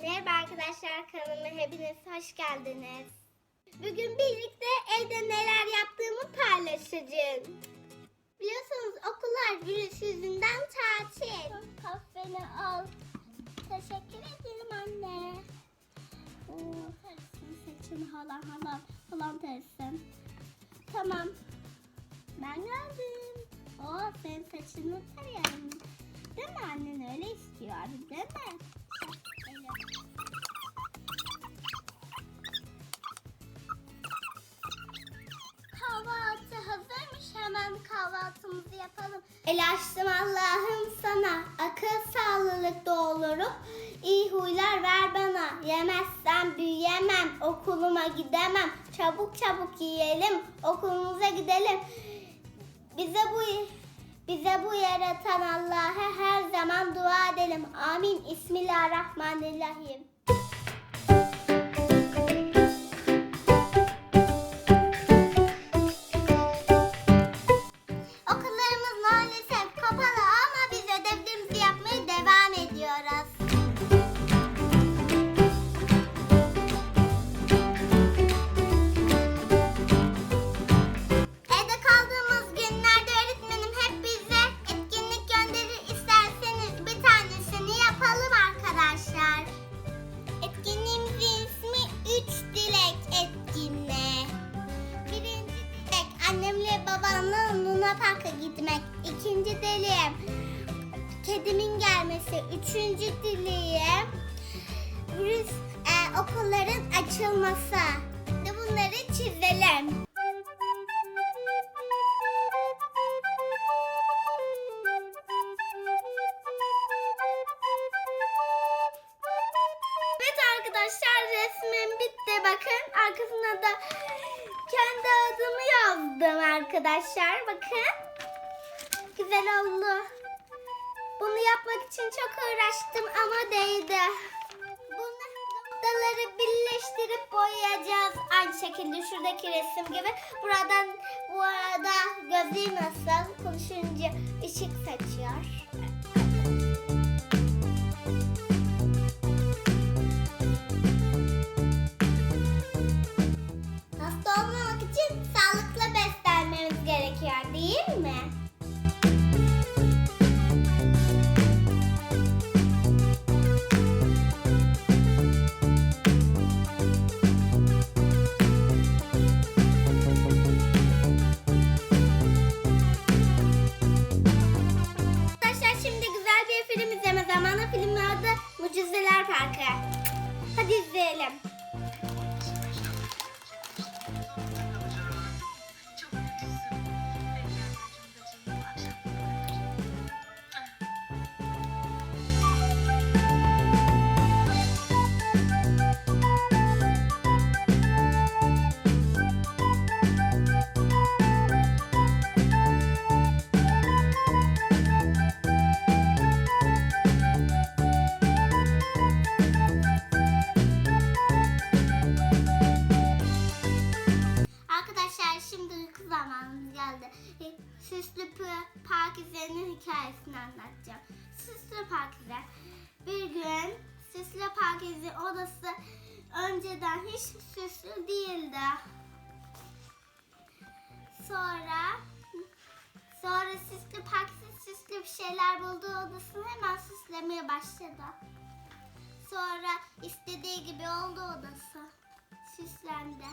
Merhaba arkadaşlar kanalıma hepiniz hoş geldiniz. Bugün birlikte evde neler yaptığımı paylaşacağım. Biliyorsunuz okullar virüs yüzünden tatil. Kahveni al. Teşekkür ederim anne. Oo, tarasın saçını halan halan halan tarasın. Tamam. Ben geldim. Oo senin saçını tarayalım. Değil mi annen öyle istiyor değil mi? Kahvaltı hazırmış. Hemen kahvaltımızı yapalım. El Allah'ım sana. Akıl sağlık doğulurum. İyi huylar ver bana. Yemezsem büyüyemem. Okuluma gidemem. Çabuk çabuk yiyelim. Okulumuza gidelim. Bize bu bize bu yaratan Allah'a her zaman dua edelim. Amin. Bismillahirrahmanirrahim. Park'a gitmek. İkinci dileğim kedimin gelmesi. Üçüncü dileğim virüs e, okulların açılması. Bunları çizelim. Arkadaşlar resmim bitti. Bakın arkasına da kendi adımı yazdım arkadaşlar. Bakın. Güzel oldu. Bunu yapmak için çok uğraştım ama değdi. Bunu noktaları birleştirip boyayacağız. Aynı şekilde şuradaki resim gibi. Buradan bu arada gözlüğü nasıl konuşunca ışık saçıyor. Hadi izleyelim. Pakize'nin hikayesini anlatacağım. Süslü Pakize. Bir gün Süslü Pakize odası önceden hiç süslü değildi. Sonra sonra Süslü Pakize süslü bir şeyler buldu odasını hemen süslemeye başladı. Sonra istediği gibi oldu odası. Süslendi.